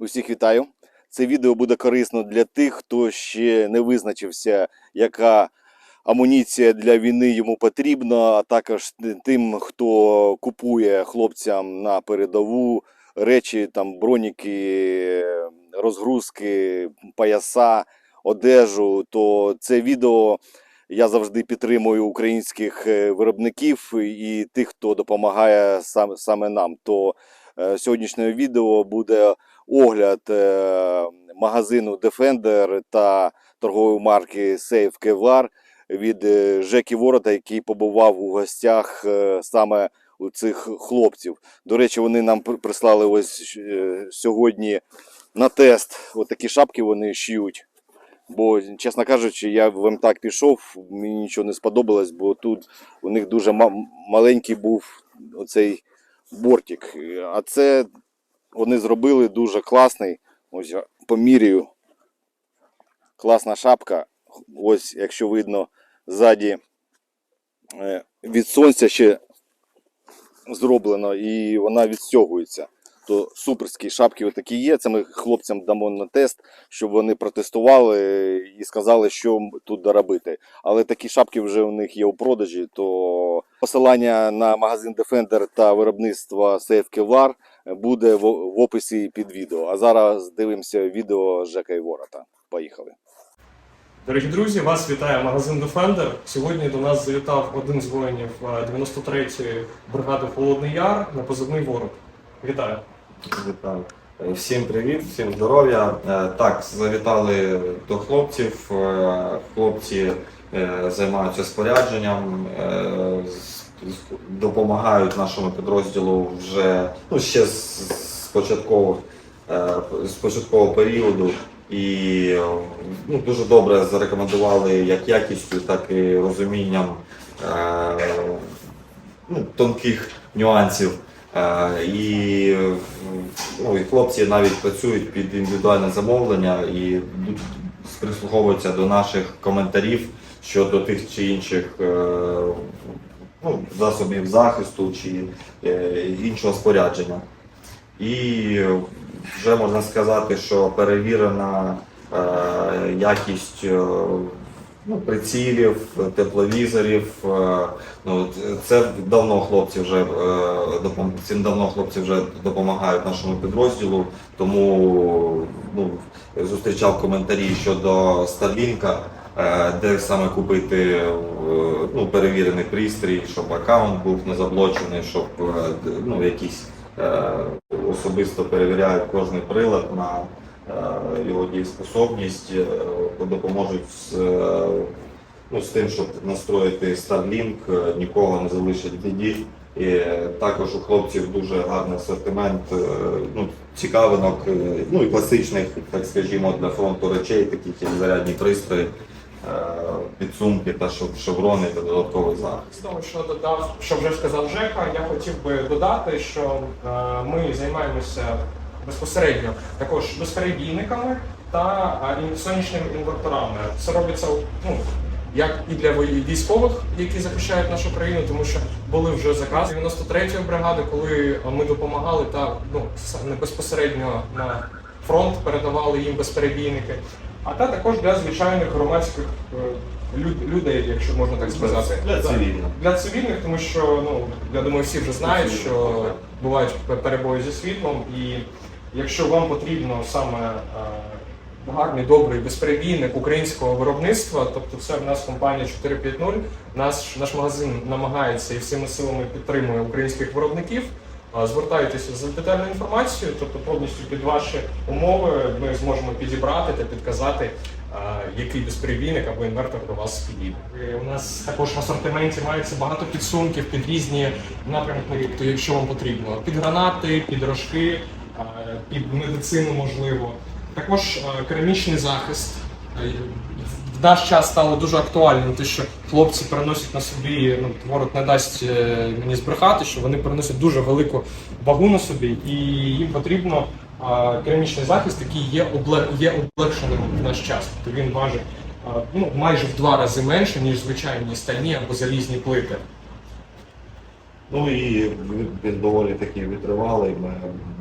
Усіх вітаю. Це відео буде корисно для тих, хто ще не визначився, яка амуніція для війни йому потрібна, а також тим, хто купує хлопцям на передову речі, там броніки, розгрузки, пояса, одежу. То це відео я завжди підтримую українських е, виробників і тих, хто допомагає саме нам. То е, сьогоднішнє відео буде огляд е, магазину Defender та торгової марки Safe Kevlar від е, Жекі Ворота, який побував у гостях е, саме у цих хлопців. До речі, вони нам прислали ось сьогодні на тест. От шапки вони шиють. Бо, чесно кажучи, я в МТАК пішов, мені нічого не сподобалось, бо тут у них дуже маленький був оцей бортик. А це вони зробили дуже класний. Ось поміряю. Класна шапка. Ось, якщо видно, ззаді е, від сонця ще зроблено і вона відстягується. То суперські шапки отакі є. Це ми хлопцям дамо на тест, щоб вони протестували і сказали, що тут доробити. Але такі шапки вже у них є у продажі, то посилання на магазин Defender та виробництво Safe Kevlar буде в, в описі під відео. А зараз дивимося відео Жека і Ворота. Поїхали. Дорогі друзі, вас вітає магазин Defender. Сьогодні до нас завітав один з воїнів е, 93-ї бригади Холодний Яр на позивний ворог. Вітаю. Вітаю. Е, Всім привіт, всім здоров'я. Е, Так, завітали до хлопців. Хлопці займаються спорядженням, допомагають нашому підрозділу вже ну, ще з, з початкових е, з початкового періоду. І ну, дуже добре зарекомендували як якістю, так і розумінням е, ну, тонких нюансів. Е, І, ну, і хлопці навіть працюють під індивідуальне замовлення і прислуховуються до наших коментарів щодо тих чи інших е, ну, засобів захисту чи е, іншого спорядження. І вже можна сказати, що перевірена е, якість е, ну, прицілів, тепловізорів. е, Ну, це давно хлопці вже е, цим давно хлопці вже допомагають нашому підрозділу, тому ну, зустрічав коментарі щодо Старлінка, е, де саме купити е, ну, перевірений пристрій, щоб аккаунт був не заблочений, щоб е, ну, якісь е, особисто перевіряють кожний прилад на е, його дієспособність, е, допоможуть з е, ну, з тим, щоб настроїти Starlink, е, нікого не залишить біді. І е, також у хлопців дуже гарний асортимент е, ну, цікавинок, е, ну і класичних, так скажімо, для фронту речей, таких як зарядні пристрої, е, підсумки та шев- шеврони та додатковий захист. Того, що додав, що вже сказав Жека, я хотів би додати, що е, ми займаємося безпосередньо також безперебійниками та е, сонячними інверторами. Це робиться ну, як і для військових, які захищають нашу країну, тому що були вже закази 93-ї бригади, коли ми допомагали та ну, безпосередньо на фронт передавали їм безперебійники. А та також для звичайних громадських е, люд- людей, якщо можна так сказати. Для цивільних. Для цивільних, тому що ну я думаю, всі вже знають, що бувають перебої зі світлом, і якщо вам потрібно саме е, гарний, добрий безперебійник українського виробництва, тобто це в нас компанія 450, наш, наш магазин намагається і всіми силами підтримує українських виробників. Звертайтеся за детальною інформацією, тобто повністю під ваші умови ми зможемо підібрати та підказати, який безперебійник або інвертор до вас підійде. Е, У нас також в асортименті мається багато підсумків під різні напрямки, тобто, якщо вам потрібно, під гранати, під рожки, під медицину можливо. Також керамічний захист. Е, В наш час стало дуже актуальним, те, що хлопці переносять на собі, ну ворог не дасть е, мені збрехати, що вони переносять дуже велику вагу на собі, і їм потрібно е, керамічний захист, який є є облегшеним в наш час. Тобто він важить е, ну, майже в два рази менше, ніж звичайні стальні або залізні плити. Ну і він- доволі таки витривалий. Ми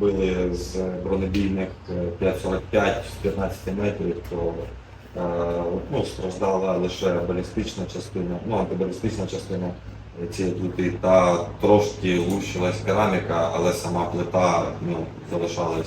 били з бронебійних е, 5,45 з 15 метрів, то е, ну, страждала лише балістична частина, ну антибалістична частина цієї плити, та трошки лущилась кераміка, але сама плита ну, залишалась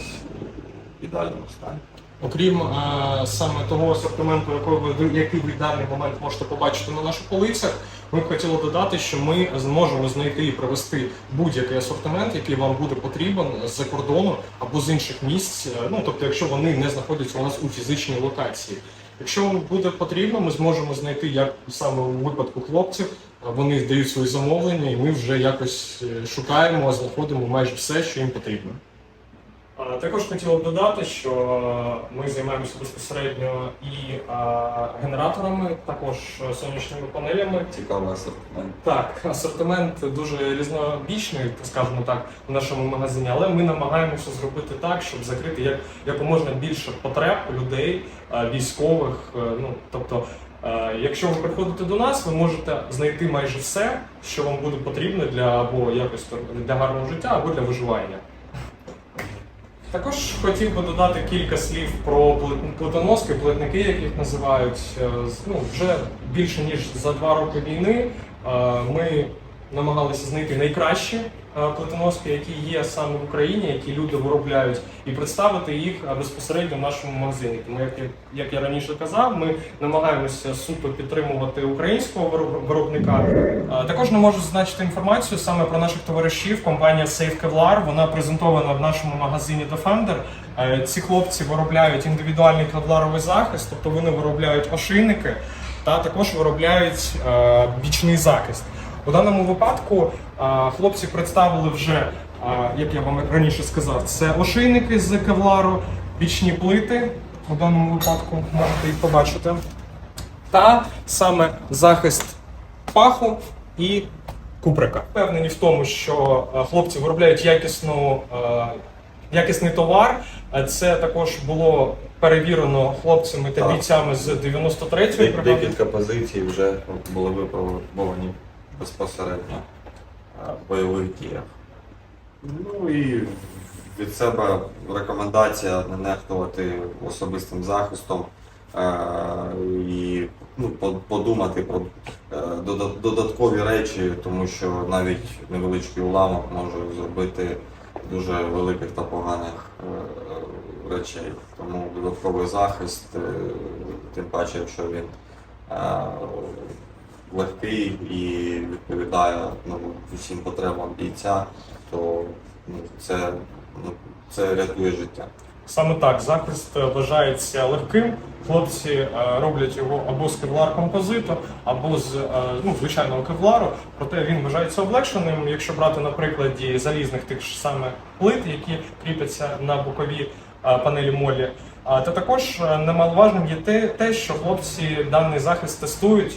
в ідеальному стані. Окрім е, саме того асортименту, якого який ви в даний момент можете побачити на наших полицях, ми б хотіли додати, що ми зможемо знайти і привести будь-який асортимент, який вам буде потрібен з-за кордону або з інших місць. е, Ну тобто, якщо вони не знаходяться у нас у фізичній локації. Якщо вам буде потрібно, ми зможемо знайти, як саме у випадку хлопців, вони дають свої замовлення, і ми вже якось е, шукаємо, знаходимо майже все, що їм потрібно. Також хотіло б додати, що ми займаємося безпосередньо і генераторами, також сонячними панелями. Цікавий асортимент. Так, асортимент дуже різнобічний, скажімо так, в нашому магазині, але ми намагаємося зробити так, щоб закрити як якомога більше потреб людей, військових. е, Ну тобто, е, якщо ви приходите до нас, ви можете знайти майже все, що вам буде потрібно для або якось для гарного життя, або для виживання. Також хотів би додати кілька слів про плит- плитоноски, плитники, як їх називають. Е, Ну, вже більше ніж за два роки війни е, ми намагалися знайти найкращі плитоноски, які є саме в Україні, які люди виробляють, і представити їх е, безпосередньо в нашому магазині. Тому, як я, як я раніше казав, ми намагаємося суто підтримувати українського виробника. Е, Також не можу зазначити інформацію саме про наших товаришів. Компанія Safe Kevlar, вона презентована в нашому магазині Defender. Е, Ці хлопці виробляють індивідуальний кевларовий захист, тобто вони виробляють ошейники та також виробляють е, бічний захист. У даному випадку хлопці представили вже, як я вам раніше сказав, це ошейники з кевлару, бічні плити. У даному випадку можете їх побачити. Та саме захист паху і куприка. Впевнені в тому, що хлопці виробляють якісну, якісний товар. Це також було перевірено хлопцями та бійцями з 93-ї Де- бригади. Декілька позицій вже були випробовані безпосередньо е, в бойових діях. Ну і від себе рекомендація не нехтувати особистим захистом е, і ну, подумати про е, додаткові речі, тому що навіть невеличкий уламок може зробити дуже великих та поганих речей. Тому додатковий захист, тим паче, якщо він легкий і відповідає ну, усім потребам бійця, то ну, це, ну, це рятує життя. Саме так, захист е, вважається легким. Хлопці е, роблять його або з кевлар композиту, або з е, ну, звичайного кевлару. Проте він вважається облегшеним. Якщо брати на прикладі залізних тих ж саме плит, які кріпляться на бокові панелі молі. Та також немаловажним є те, що хлопці даний захист тестують,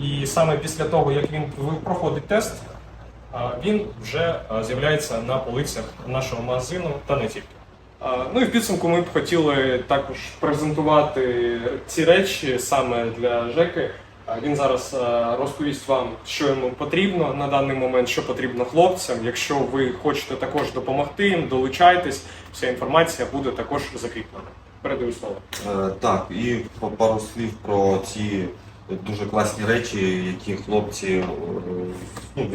і саме після того, як він ви- проходить тест, він вже з'являється на полицях нашого магазину та не тільки. Ну і в підсумку ми б хотіли також презентувати ці речі саме для Жеки. А Він зараз розповість вам, що йому потрібно на даний момент, що потрібно хлопцям. Якщо ви хочете також допомогти їм, долучайтесь. Вся інформація буде також закріплена. Передаю слово. Е, Так, і пару слів про ці дуже класні речі, які хлопці е, ну,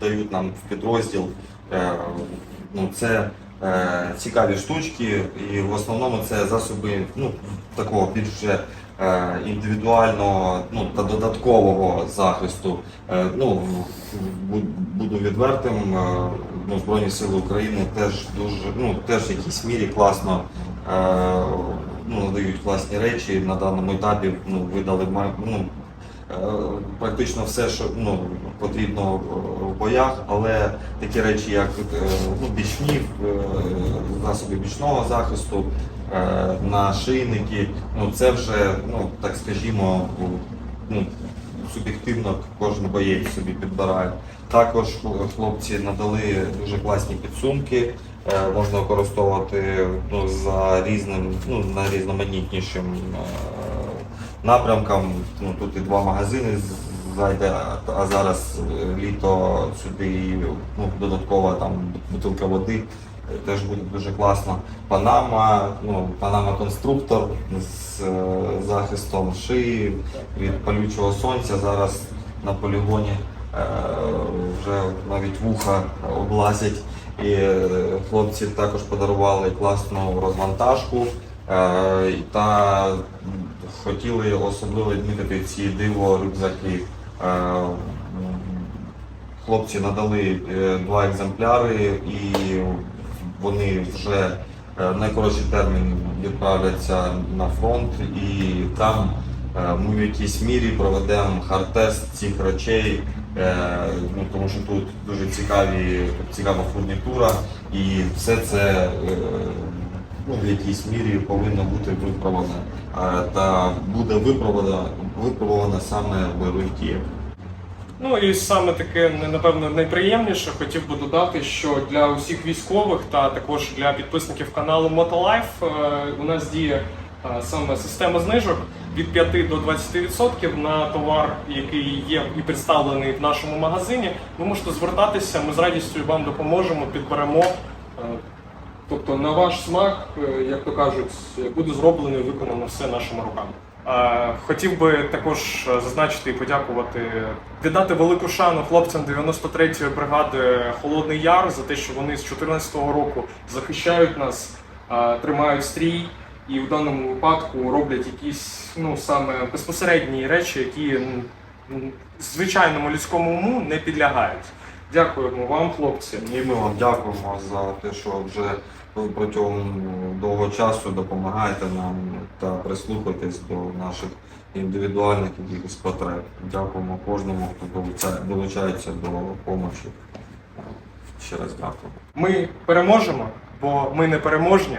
дають нам в підрозділ. Е, Ну, це е, цікаві штучки, і в основному це засоби ну, такого більш індивідуального ну, та додаткового захисту. Ну, буду відвертим, ну, Збройні Сили України теж дуже, ну, теж в якійсь мірі класно ну, надають класні речі. На даному етапі ну, видали ну, е, практично все, що ну, потрібно в боях, але такі речі, як е, ну, бічні, е, засоби бічного захисту, е, нашийники, ну, це вже, ну, так скажімо, ну, суб'єктивно кожен боєць собі підбирає. Також хлопці надали дуже класні підсумки. Е, Можна використовувати ну, за різним, ну, на різноманітнішим е, напрямкам. Ну, тут і два магазини зайде, а- зараз літо сюди ну, додаткова там бутилка води. е, Теж буде дуже класно. Панама, ну, Панама конструктор з захистом шиї від палючого сонця. Зараз на полігоні е, вже навіть вуха облазять. І е, хлопці також подарували класну розвантажку. Е, Та хотіли особливо відмітити ці диво рюкзаки. Е, Хлопці надали два екземпляри, і вони вже найкоротший термін відправляться на фронт, і там ми в якійсь мірі проведемо хард-тест цих речей, ну, тому що тут дуже цікаві, цікава фурнітура, і все це е, ну, в якійсь мірі повинно бути. Е, Та буде випробовано, випробовано саме в бойових. Ну і саме таке напевно найприємніше хотів би додати, що для усіх військових та також для підписників каналу Motolife е, у нас діє е, саме система знижок від 5 до 20% на товар, який є і представлений в нашому магазині. Ви можете звертатися, ми з радістю вам допоможемо, підберемо. Е, Тобто на ваш смак, е, як то кажуть, буде зроблено і виконано все нашими руками. Е, Хотів би також е, зазначити і подякувати, віддати велику шану хлопцям 93-ї бригади Холодний Яр за те, що вони з 2014 року захищають нас, е, тримають стрій і в даному випадку роблять якісь ну саме безпосередні речі, які м, м, звичайному людському уму не підлягають. Дякуємо вам, хлопці. І ми вам дякуємо за те, що вже протягом довгого часу допомагаєте нам та прислухаєтесь до наших індивідуальних якихось потреб. Дякуємо кожному, хто долучає- долучається до допомоги. Ще раз дякую. Ми переможемо, бо ми не переможні.